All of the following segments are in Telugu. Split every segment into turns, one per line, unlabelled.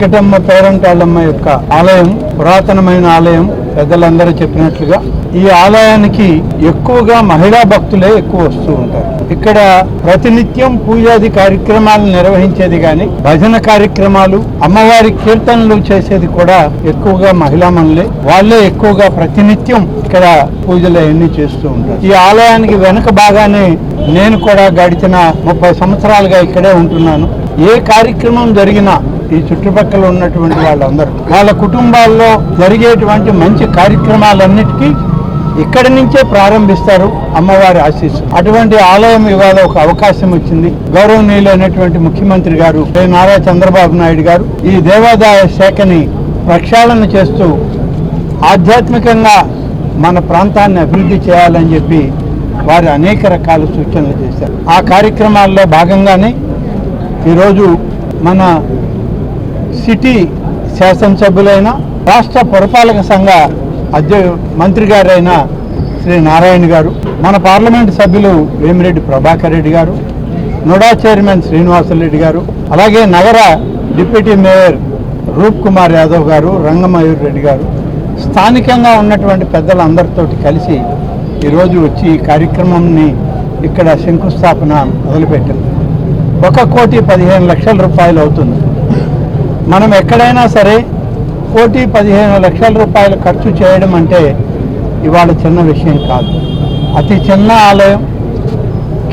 వెంకటమ్మ పేరంటాళ్ళమ్మ యొక్క ఆలయం పురాతనమైన ఆలయం పెద్దలందరూ చెప్పినట్లుగా ఈ ఆలయానికి ఎక్కువగా మహిళా భక్తులే ఎక్కువ వస్తూ ఉంటారు. ఇక్కడ ప్రతినిత్యం పూజాది కార్యక్రమాలు నిర్వహించేది గాని భజన కార్యక్రమాలు అమ్మవారి కీర్తనలు చేసేది కూడా ఎక్కువగా మహిళా మనులే వాళ్ళే ఎక్కువగా ప్రతినిత్యం ఇక్కడ పూజలు అవన్నీ చేస్తూ ఉంటారు. ఈ ఆలయానికి వెనక బాగానే నేను కూడా గడిచిన ముప్పై సంవత్సరాలుగా ఇక్కడే ఉంటున్నాను. ఏ కార్యక్రమం జరిగినా ఈ చుట్టుపక్కల ఉన్నటువంటి వాళ్ళందరూ వాళ్ళ కుటుంబాల్లో జరిగేటువంటి మంచి కార్యక్రమాలన్నిటికీ ఇక్కడి నుంచే ప్రారంభిస్తారు అమ్మవారి ఆశీస్సు. అటువంటి ఆలయం ఇవాళ ఒక అవకాశం వచ్చింది గౌరవనీయులైనటువంటి ముఖ్యమంత్రి గారు నారా చంద్రబాబు నాయుడు గారు ఈ దేవాదాయ శాఖని ప్రక్షాళన చేస్తూ ఆధ్యాత్మికంగా మన ప్రాంతాన్ని అభివృద్ధి చేయాలని చెప్పి వారు అనేక రకాల సూచనలు చేశారు. ఆ కార్యక్రమాల్లో భాగంగానే ఈరోజు మన సిటీ శాసనసభ్యులైన రాష్ట్ర పురపాలక సంఘ అధ్య మంత్రి గారైన శ్రీ నారాయణ గారు మన పార్లమెంట్ సభ్యులు వేమిరెడ్డి ప్రభాకర్ రెడ్డి గారు నోడా చైర్మన్ శ్రీనివాసరెడ్డి గారు అలాగే నగర డిప్యూటీ మేయర్ రూప్ కుమార్ యాదవ్ గారు రంగమయూర్ రెడ్డి గారు స్థానికంగా ఉన్నటువంటి పెద్దలందరితోటి కలిసి ఈరోజు వచ్చి ఈ కార్యక్రమంని ఇక్కడ శంకుస్థాపన మొదలుపెట్టింది. ఒక కోటి పదిహేను లక్షల రూపాయలు అవుతుంది. మనం ఎక్కడైనా సరే కోటి పదిహేను లక్షల రూపాయలు ఖర్చు చేయడం అంటే ఇవాళ చిన్న విషయం కాదు. అతి చిన్న ఆలయం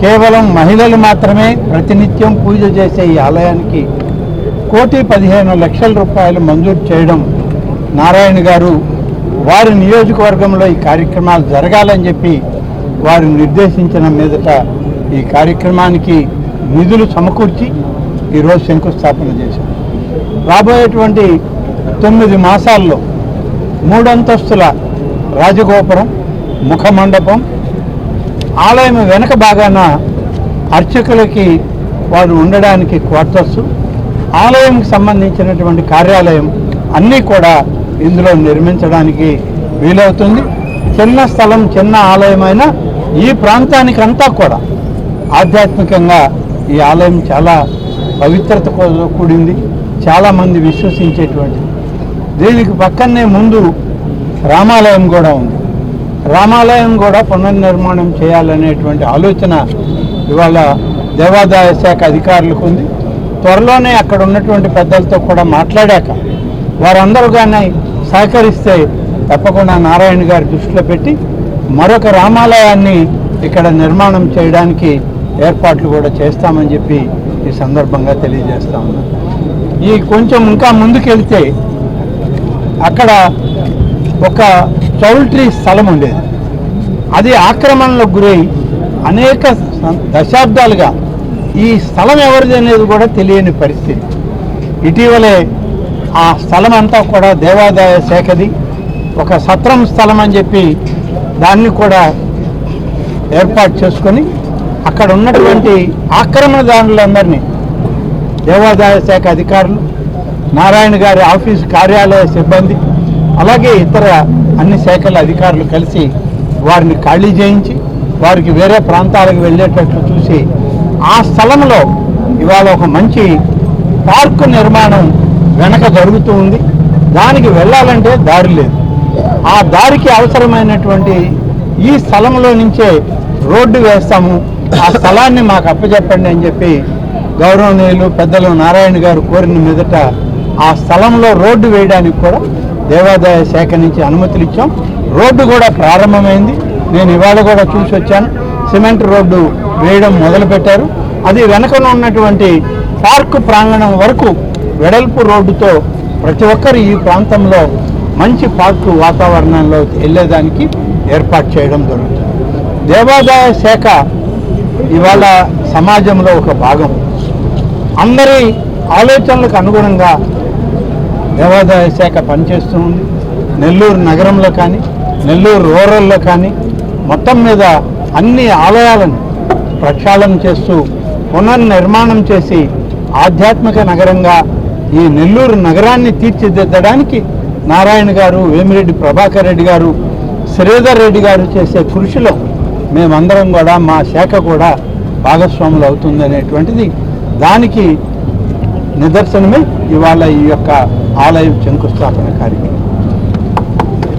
కేవలం మహిళలు మాత్రమే ప్రతినిత్యం పూజ చేసే ఈ ఆలయానికి కోటి పదిహేను లక్షల రూపాయలు మంజూరు చేయడం నారాయణ గారు వారి నియోజకవర్గంలో ఈ కార్యక్రమాలు జరగాలని చెప్పి వారు నిర్దేశించిన మీదట ఈ కార్యక్రమానికి నిధులు సమకూర్చి ఈరోజు శంకుస్థాపన చేశారు. రాబోయేటువంటి తొమ్మిది మాసాల్లో మూడంతస్తుల రాజగోపురం ముఖమండపం ఆలయం వెనక భాగాన అర్చకులకి వారు ఉండడానికి క్వార్టర్స్ ఆలయంకి సంబంధించినటువంటి కార్యాలయం అన్నీ కూడా ఇందులో నిర్మించడానికి వీలవుతుంది. చిన్న స్థలం చిన్న ఆలయమైన ఈ ప్రాంతానికంతా కూడా ఆధ్యాత్మికంగా ఈ ఆలయం చాలా పవిత్రత కూడింది. చాలామంది విశ్వసించేటువంటిది దీనికి పక్కనే ముందు రామాలయం కూడా ఉంది. రామాలయం కూడా పునర్నిర్మాణం చేయాలనేటువంటి ఆలోచన ఇవాళ దేవాదాయ శాఖ అధికారులకు ఉంది. త్వరలోనే అక్కడ ఉన్నటువంటి పెద్దలతో కూడా మాట్లాడాక వారందరూ కానీ సహకరిస్తే తప్పకుండా నారాయణ గారి దృష్టిలో పెట్టి మరొక రామాలయాన్ని ఇక్కడ నిర్మాణం చేయడానికి ఏర్పాట్లు కూడా చేస్తామని చెప్పి ఈ సందర్భంగా తెలియజేస్తా ఉన్నాను ఈ కొంచెం ఇంకా ముందుకెళ్తే అక్కడ ఒక చౌల్ట్రీ స్థలం ఉండేది. అది ఆక్రమణలకు గురై అనేక దశాబ్దాలుగా ఈ స్థలం ఎవరిది అనేది కూడా తెలియని పరిస్థితి. ఇటీవలే ఆ స్థలం అంతా కూడా దేవాదాయ శాఖది. ఒక సత్రం స్థలం అని చెప్పి దాన్ని కూడా ఏర్పాటు చేసుకొని అక్కడ ఉన్నటువంటి ఆక్రమణదారులందరినీ దేవాదాయ శాఖ అధికారులు నారాయణ గారి ఆఫీస్ కార్యాలయ సిబ్బంది అలాగే ఇతర అన్ని శాఖల అధికారులు కలిసి వారిని ఖాళీ చేయించి వారికి వేరే ప్రాంతాలకు వెళ్ళేటట్లు చూసి ఆ స్థలంలో ఇవాళ ఒక మంచి పార్కు నిర్మాణం వెనక జరుగుతూ ఉంది. దానికి వెళ్ళాలంటే దారి లేదు. ఆ దారికి అవసరమైనటువంటి ఈ స్థలంలో నుంచే రోడ్డు వేస్తాము. ఆ స్థలాన్ని మాకు అప్పచెప్పండి అని చెప్పి గౌరవనీయులు పెద్దలు నారాయణ గారు కోరిన మీదట ఆ స్థలంలో రోడ్డు వేయడానికి కూడా దేవాదాయ శాఖ నుంచి అనుమతులు ఇచ్చాం. రోడ్డు కూడా ప్రారంభమైంది. నేను ఇవాళ కూడా చూసి వచ్చాను. సిమెంట్ రోడ్డు వేయడం మొదలుపెట్టారు. అది వెనకన ఉన్నటువంటి పార్కు ప్రాంగణం వరకు వెడల్పు రోడ్డుతో ప్రతి ఒక్కరు ఈ ప్రాంతంలో మంచి పార్కు వాతావరణంలో వెళ్ళేదానికి ఏర్పాటు చేయడం జరుగుతుంది. దేవాదాయ శాఖ ఇవాళ సమాజంలో ఒక భాగం. అందరి ఆలోచనలకు అనుగుణంగా దేవాదాయ శాఖ పనిచేస్తూ ఉంది నెల్లూరు నగరంలో కానీ నెల్లూరు రూరల్లో కానీ మొత్తం మీద అన్ని ఆలయాలను ప్రక్షాళన చేస్తూ పునర్నిర్మాణం చేసి ఆధ్యాత్మిక నగరంగా ఈ నెల్లూరు నగరాన్ని తీర్చిదిద్దడానికి నారాయణ గారు వేమిరెడ్డి ప్రభాకర్ రెడ్డి గారు శ్రీధర్ రెడ్డి గారు చేసే కృషిలో మేమందరం కూడా మా శాఖ కూడా భాగస్వాములు అవుతుంది అనేటువంటిది దానికి నిదర్శనమే ఇవాళ ఈ యొక్క ఆలయం శంకుస్థాపన కార్యక్రమం.